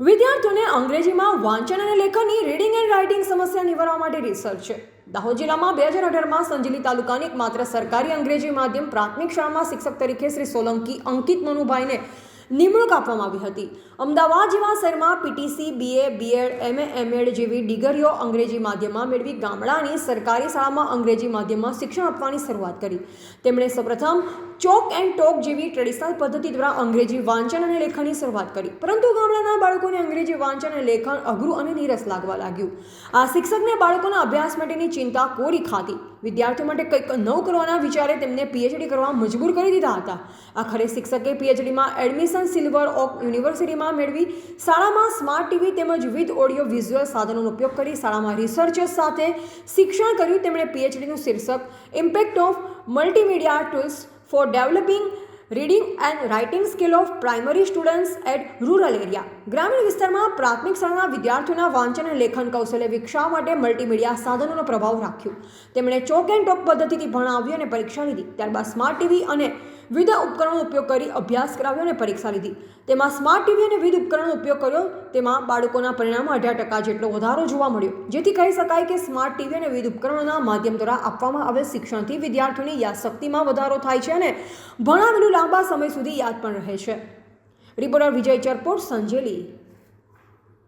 વિદ્યાર્થીઓને અંગ્રેજીમાં વાંચન અને લેખનની રીડિંગ એન્ડ રાઇટિંગ સમસ્યા નિવારવા માટે રિસર્ચ છે. દાહોદ જિલ્લામાં બે હજાર અઢારમાં સંજલી તાલુકાની એકમાત્ર સરકારી અંગ્રેજી માધ્યમ પ્રાથમિક શાળામાં શિક્ષક તરીકે શ્રી સોલંકી અંકિત મનુભાઈને નિમણૂક આપવામાં આવી હતી. અમદાવાદ જેવા શહેરમાં PTC BA BEd MA MEd જેવી ડિગ્રીઓ અંગ્રેજી માધ્યમમાં મેળવી ગામડાની સરકારી શાળામાં અંગ્રેજી માધ્યમમાં શિક્ષણ આપવાની શરૂઆત કરી. તેમણે સૌપ્રથમ ચોક એન્ડ ટોક જેવી ટ્રેડિશનલ પદ્ધતિ દ્વારા અંગ્રેજી વાંચન અને લેખનની શરૂઆત કરી. પરંતુ ગામડાના બાળકોને અંગ્રેજી વાંચન અને લેખન અઘરું અને નીરસ લાગવા લાગ્યું. આ શિક્ષકને બાળકોના અભ્યાસ માટેની ચિંતા કોરી ખાતી વિદ્યાર્થીઓ માટે કંઈક નવું કરવાના વિચારે તેમને પીએચડી કરવા મજબૂર કરી દીધા હતા. આખરે શિક્ષકે પીએચડીમાં એડમિશન સિલ્વર ઓફ યુનિવર્સિટીમાં મેળવી શાળામાં સ્માર્ટ ટીવી તેમજ વિવિધ ઓડિયો વિઝ્યુઅલ સાધનોનો ઉપયોગ કરી શાળામાં રિસર્ચર્સ સાથે શિક્ષણ કર્યું. તેમણે પીએચડીનું શીર્ષક impact of multimedia tools for developing reading and writing skill of primary students at rural area ગ્રામીણ વિસ્તારમાં પ્રાથમિક શાળાના વિદ્યાર્થીઓના વાંચન અને લેખન કૌશલ્ય વિકસાવવા માટે મલ્ટીમીડિયા સાધનોનો પ્રભાવ રાખ્યો. તેમણે ચોક એન્ડ ટોક પદ્ધતિથી ભણાવ્યું અને પરીક્ષા લીધી. ત્યારબાદ સ્માર્ટ ટીવી અને વિવિધ ઉપકરણોનો ઉપયોગ કરી અભ્યાસ કરાવ્યો અને પરીક્ષા લીધી. તેમાં સ્માર્ટ ટીવી અને વિવિધ ઉપકરણોનો ઉપયોગ કર્યો. તેમાં બાળકોના પરિણામો અઢાર ટકા જેટલો વધારો જોવા મળ્યો. જેથી કહી શકાય કે સ્માર્ટ ટીવી અને વિવિધ ઉપકરણોના માધ્યમ દ્વારા આપવામાં આવેલ શિક્ષણથી વિદ્યાર્થીઓની યાદશક્તિમાં વધારો થાય છે અને ભણાવેલું લાંબા સમય સુધી યાદ પણ રહે છે. રિપોર્ટર વિજય ચરપોટ સંજેલી.